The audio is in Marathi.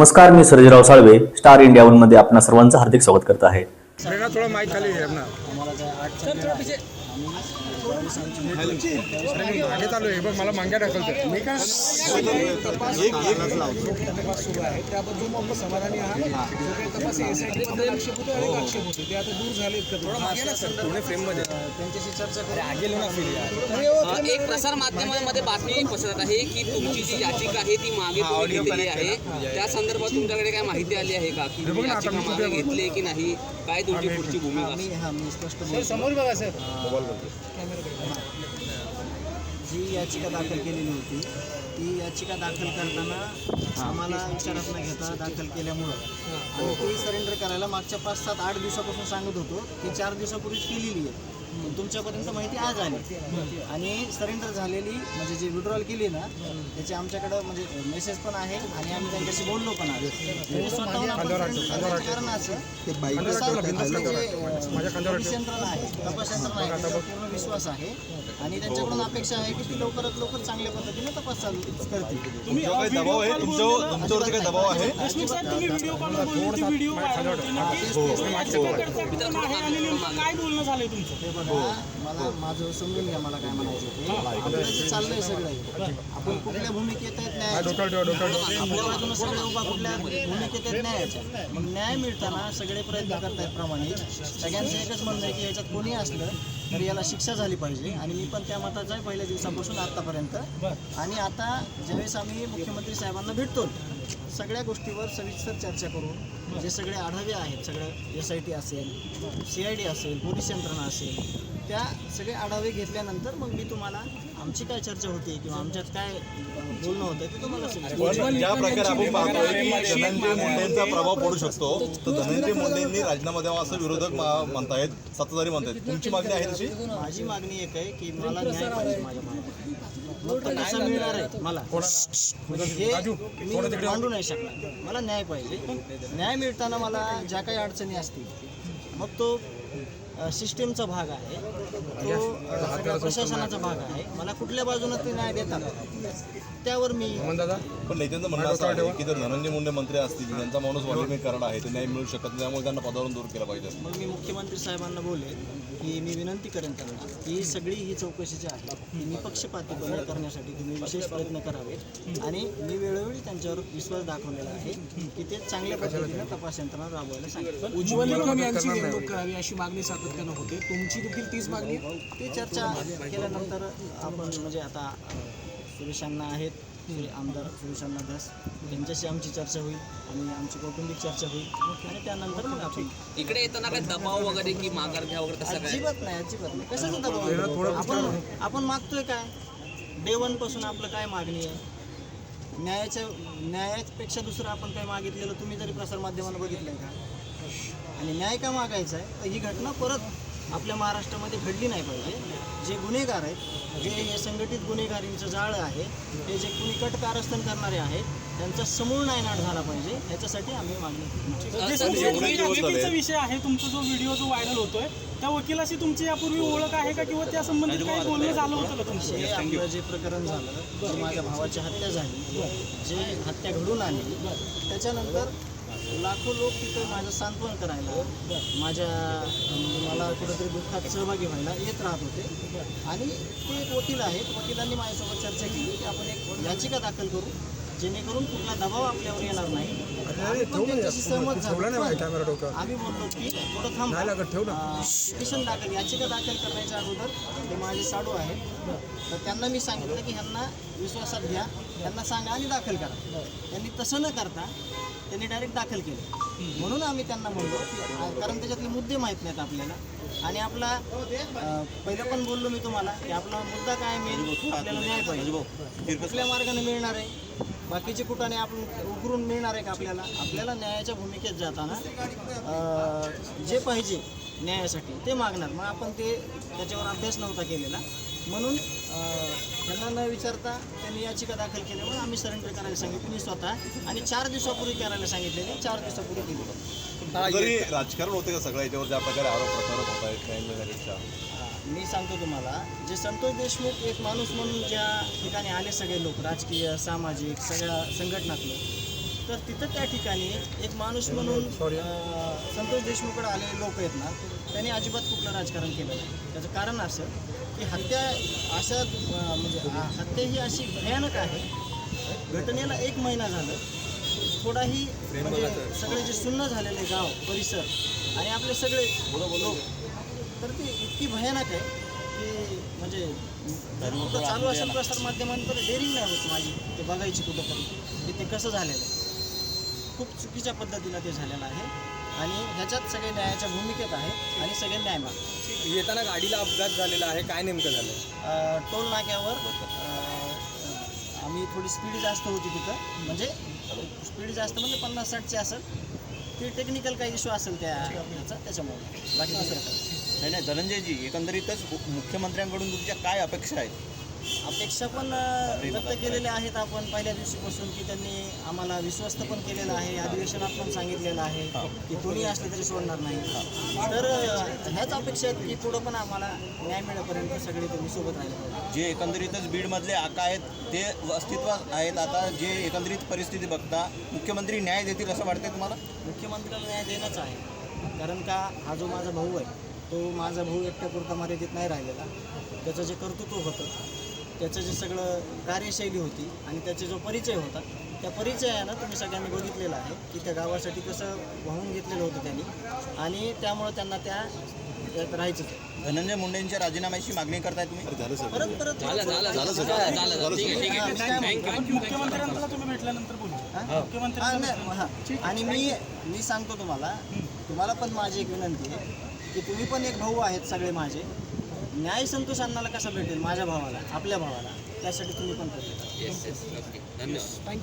नमस्कार मी सर्जेराव साळवे स्टार इंडिया वनमध्ये आपणा सर्वांचं हार्दिक स्वागत करत आहे. मागे चालू आहे. बघ मला मांग्या मी काय तपास सुरू आहे त्याबद्दल मग समाधानी आहात जो काही तपास एसआयटी आक्षेप होतो आणि आक्षेप होते ते आता दूर झाले फ्रेममध्ये त्यांच्याशी चर्चा करू एक प्रसार माध्यमामध्ये बातमी पसरत आहे की तुमची जी याचिका आहे ती मागे घेतलेली आहे. त्या संदर्भात तुमच्याकडे काय माहिती आली आहे का? की तुम्ही याचिका मागे घेतली की नाही? काय तुमची पुढची भूमिका? मी हा मी स्पष्ट सर बोलतो. समोर बघा सर. जी याचिका दाखल केलेली होती ती याचिका दाखल करताना आम्हाला विचारात न घेता दाखल केल्यामुळं. आम्ही ती सरेंडर करायला मागच्या पाच सात आठ दिवसापासून सांगत होतो ती चार दिवसापूर्वीच केलेली आहे. पण तुमच्यापर्यंत माहिती आज आली. आणि सरेंडर झालेली म्हणजे जी विड्रॉल केली ना त्याची आमच्याकडं म्हणजे मेसेज पण आहे आणि आम्ही त्यांच्याशी बोललो पण आहे त्यांनी स्वतःहून आपण surrender करण्याचं कारण असं की प्रसार- आपलं जे, अं, पोलीस यंत्रणा आहे तपास यंत्रणा आहे त्याच्यावर पूर्ण विश्वास आहे. आणि त्यांच्याकडून अपेक्षा आहे की ती लवकरात लवकर चांगल्या पद्धतीने तपास चालू करतील. काही दबाव आहे? तुमच्यावर तुमच्यावरती काही दबाव आहे? हे. बघा मला माझं समजून घ्या मला काय म्हणायचं ते. आपलं चाललंय सगळं आपण कुठल्या भूमिकेत आहेत डोक्यावर ठेवा डोक्यावर ठेवा. आपल्या बाजूने सगळे उभा कुठल्या भूमिकेत आहेत न्यायाच्या मग न्याय मिळताना सगळे प्रयत्न करतायत प्रमाणे. सगळ्यांचं एकच म्हणणं आहे की याच्यात कोणी असलं तर याला शिक्षा झाली पाहिजे. आणि मी पण त्या मताचा आहे पहिल्या दिवसापासून आतापर्यंत. आणि आता ज्यावेळेस आम्ही मुख्यमंत्री साहेबांना भेटतो सगळ्या गोष्टीवर सविस्तर चर्चा करून जे सगळे आढावे आहेत सगळं एस आय टी असेल सी आय डी असेल पोलीस यंत्रणा असेल त्या सगळे आढावे घेतल्यानंतर मग मी तुम्हाला आमची काय चर्चा होती किंवा आमच्यात काय बोलणं होतं ते तुम्हाला ज्या प्रकारे आपण पाहतोय की धनंजय मुंडेंचा प्रभाव पडू शकतो. तर धनंजय मुंडेंनी राजीनामा द्यावा असं विरोधक मा- म्हणतायत सत्ताधारी म्हणतायत. तुमची मागणी आहे तशी? माझी मागणी एक आहे की मला न्याय पाहिजे माझ्या मग तो कसा मिळणार आहे मला. हे मी मांडू नाही शकणार. मला न्याय पाहिजे. न्याय मिळताना मला ज्या काही अडचणी असतील मग तो सिस्टीमचा भाग आहे. तो प्रशासनाचा भाग आहे. मला कुठल्या बाजूने ते न्याय देतात? त्यावर मी मन दादा? पण नेत्यांचं म्हणणं असं आहे की जर धनंजय मुंडे मंत्री असतील त्यांचा माणूस वाल्मिकीकरण आहे ते न्याय मिळू शकत नाही त्यामुळे त्यांना पदावरून दूर केलं पाहिजे. मग मी मुख्यमंत्री साहेबांना बोलेन की मी विनंती करेन त्यांना की सगळी ही चौकशी जी आहे ती निपक्षपातीपणे करण्यासाठी तुम्ही विशेष प्रयत्न करावे. आणि मी वेळोवेळी त्यांच्यावर विश्वास दाखवलेला आहे की ते चांगल्या पद्धतीने तपास यंत्रणा राबवायला सांगितलं. अशी मागणी सातत्यानं होते. तुमची देखील तीच मागणी ती चर्चा केल्यानंतर आपण म्हणजे आता सुरेशांना आहेत. आमदार सुरेशांना दास. यांच्याशी आमची चर्चा होईल आणि आमची कौटुंबिक चर्चा होईल. आणि त्यानंतर मग आपण इकडे येताना काय दबाव वगैरे की माघार घ्या वगैरे काय? अजिबात नाही अजिबात नाही. कशाचा दबाव? आपण आपण मागतोय काय? डे वनपासून आपलं काय मागणी आहे? न्यायाच्या न्यायापेक्षा दुसरं आपण काय मागितलेलं तुम्ही जरी प्रसारमाध्यमांना बघितलंय का? आणि न्याय का मागायचा आहे? तर ही घटना परत आपल्या महाराष्ट्रामध्ये घडली नाही पाहिजे. जे गुन्हेगार आहेत जे हे संघटित गुन्हेगारींचं जाळं आहे हे जे कुणी कट कारस्थान करणारे आहेत त्यांचा समूळ नायनाट झाला पाहिजे. याच्यासाठी आम्ही मागणी विषय आहे तुमचा जो व्हिडिओ जो व्हायरल होतोय त्या वकिलाशी तुमची यापूर्वी ओळख आहे का? किंवा त्या संबंधित काही बोलणं झालं होतं का तुमचं? हे आपलं जे प्रकरण झालं जे माझ्या भावाची हत्या झाली जे हत्या घडून आणली त्याच्यानंतर लाखो लोक तिथं माझं सांत्वन करायला माझ्या मला कुठेतरी दुःखात सहभागी व्हायला येत राहत होते. आणि ते एक वकील आहेत वकिलांनी माझ्यासोबत चर्चा केली की आपण एक याचिका दाखल करू जेणेकरून कुठला दबाव आपल्यावर येणार नाही. आम्ही सहमत झालो. बोललो की थोडं थांब. पिटिशन दाखल याचिका दाखल करण्याच्या अगोदर ते माझे साडू आहेत. तर त्यांना मी सांगितलं की ह्यांना विश्वासात घ्या त्यांना सांगा आणि दाखल करा. त्यांनी तसं न करता त्यांनी डायरेक्ट दाखल केलं. म्हणून आम्ही त्यांना म्हणलो की कारण त्याच्यातले मुद्दे माहीत नाहीत आपल्याला. आणि आपला पहिलं पण बोललो मी तुम्हाला की आपला मुद्दा काय मेन आपल्याला न्याय पाहिजे. कुठल्या मार्गाने मिळणार आहे? बाकीचे कुठाने आपण उकरून मिळणार आहे का आपल्याला? आपल्याला न्यायाच्या भूमिकेत जाताना जे पाहिजे न्यायासाठी ते मागणार. मग आपण ते त्याच्यावर अभ्यास नव्हता केलेला. म्हणून त्यांना न विचारता त्यांनी याचिका दाखल केल्यामुळे आम्ही सरेंडर करायला सांगितलं. मी स्वतः आणि चार दिवसापूर्वी करायला सांगितलेली चार दिवसापूर्वी केली राजकारण होते का सगळ्या याच्यावर ज्या प्रकारे आरोप प्रत्यारोप होत आहेत मी सांगतो तुम्हाला जे संतोष देशमुख एक माणूस म्हणून ज्या ठिकाणी आले सगळे लोक राजकीय सामाजिक सगळ्या संघटनातले तर तिथं त्या ठिकाणी एक माणूस म्हणून संतोष देशमुखकडे आलेले लोक आहेत ना त्यांनी अजिबात कुठलं राजकारण केलं नाही. त्याचं कारण असं की हत्या अशा म्हणजे हत्या ही अशी भयानक आहे. घटनेला एक महिना झालं. थोडाही म्हणजे सगळे जे सुन्न झालेले गाव परिसर आणि आपले सगळे लोक तर ती इतकी भयानक आहे की म्हणजे कुठं चालू असेल प्रसार माध्यमांतर डेअरिंग नाही होत माझी ते बघायची कुठंतरी. की ते कसं झालेलं आहे. खूप चुकीच्या पद्धतीनं ते झालेलं आहे. आणि ह्याच्यात सगळे न्यायाच्या भूमिकेत आहेत आणि सगळे न्याय मागतात येताना गाडीला अपघात झालेला आहे काय नेमकं झालं? अ, टोल नाक्यावर अ, आम्ही थोडी स्पीड जास्त होती तिथं. म्हणजे स्पीड जास्त म्हणजे पन्नास साठची असेल. ते टेक्निकल काही इश्यू असेल त्या ह्याचा त्याच्यामुळे. बाकी दुसरं काही नाही नाही धनंजयजी एकंदरीतच मुख्यमंत्र्यांकडून तुमच्या काय अपेक्षा आहेत? अपेक्षा पण व्यक्त केलेल्या आहेत आपण पहिल्या दिवशीपासून की त्यांनी आम्हाला विश्वस्त पण केलेलं आहे अधिवेशनात पण सांगितलेलं आहे की कोणी असले तरी सोडणार नाही. तर ह्याच अपेक्षा आहेत की पुढं पण आम्हाला न्याय मिळेपर्यंत सगळे तुम्ही सोबत राहिले जे एकंदरीतच बीडमधले आका आहेत ते अस्तित्वात आहेत. आता जे एकंदरीत परिस्थिती बघता मुख्यमंत्री न्याय देतील असं वाटतंय तुम्हाला? मुख्यमंत्र्याला न्याय देणंच आहे. कारण का हा जो माझा भाऊ आहे तो माझा भाऊ एकट्यापुरता मर्यादित नाही राहिलेला. त्याचं जे कर्तृत्व होतं त्याचं जे सगळं कार्यशैली होती आणि त्याचा जो परिचय होता त्या परिचयानं तुम्ही सगळ्यांनी बघितलेलं आहे की त्या गावासाठी कसं वाहून घेतलेलं होतं त्यांनी आणि त्यामुळं त्यांना त्या त्यात राहायचंच आहे. धनंजय मुंडेंच्या राजीनाम्याची मागणी करताय तुम्ही? परत परत मुख्यमंत्र्यांना तुम्ही भेटल्यानंतर हा, हा. आणि मी मी सांगतो तुम्हाला तुम्हाला पण माझी एक विनंती आहे की तुम्ही पण एक भाऊ आहेत सगळे माझे. न्याय संतोष अण्णाला कसा भेटेल? माझ्या भावाला आपल्या भावाला? त्यासाठी तुम्ही पण प्रयत्न करा. येस येस ओके धन्यवाद.